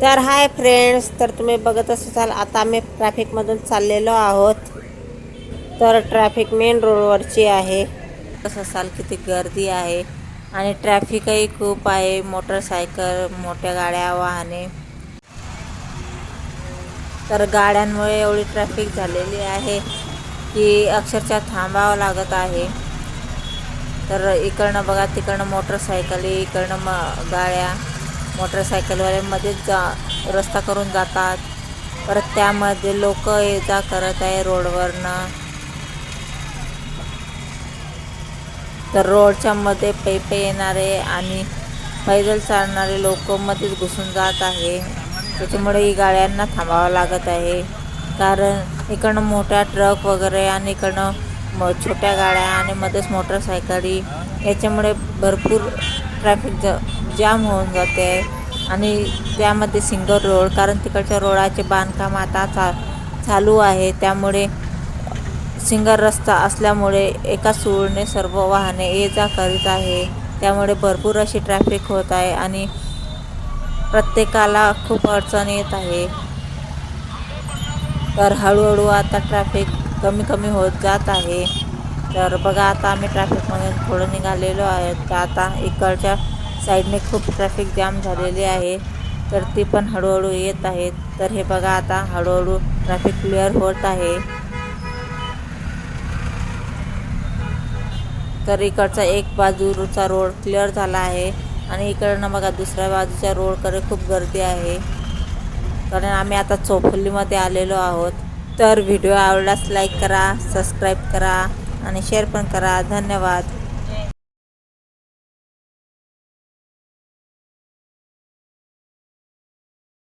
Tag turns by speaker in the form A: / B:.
A: तर hi friends तर तुम्ही बघत असाल आता आम्ही ट्रॅफिकमधून चाललेलो आहोत. तर ट्रॅफिक मेन रोडवरची आहे. कसं असाल किती गर्दी आहे आणि ट्रॅफिकही खूप आहे मोटरसायकल मोठ्या गाड्या वाहने. तर गाड्यांमुळे एवढी ट्रॅफिक झालेली आहे की अक्षरशः थांबावं लागत आहे. तर इकडनं बघा तिकडनं मोटरसायकली इकडनं म गाड्या. मोटरसायकलवाल्यामध्येच जा रस्ता करून जातात. परत त्यामध्ये लोक ये जा करत आहे रोडवरनं. तर रोडच्या मध्ये पैपे येणारे आणि पैदल चालणारे लोक मध्येच घुसून जात आहे. त्याच्यामुळे ही गाड्यांना थांबावं लागत आहे. कारण इकडनं मोठ्या ट्रक वगैरे आणि इकडनं म छोट्या गाड्या आणि मध्येच मोटरसायकली. याच्यामुळे भरपूर ट्रॅफिक ज जाम होऊन जाते. आहे आणि त्यामध्ये सिंगल रोड कारण तिकडच्या रोडाचे बांधकाम आता चा चालू आहे. त्यामुळे सिंगल रस्ता असल्यामुळे एका सुळने सर्व वाहने ये जा करीत आहे. त्यामुळे भरपूर अशी ट्रॅफिक होत आहे आणि प्रत्येकाला खूप अडचण येत आहे. तर हळूहळू आता ट्रॅफिक कमी कमी होत जात आहे. तर बघा आता आम्ही ट्रॅफिकमध्ये थोडं निघालेलो आहे तर आता इकडच्या साईडने खूप ट्रॅफिक जाम झालेली आहे. तर ती पण हळूहळू येत आहेत तर हे बघा आता हळूहळू ट्रॅफिक क्लिअर होत आहे. तर इकडचा एक बाजूचा रोड क्लिअर झाला आहे. आणि इकडनं बघा दुसऱ्या बाजूच्या रोडकडे खूप गर्दी आहे. कारण आम्ही आता चोपल्लीमध्ये आलेलो आहोत. तर व्हिडिओ आवडलास लाईक करा सबस्क्राईब करा आणि शेअर पण करा. धन्यवाद.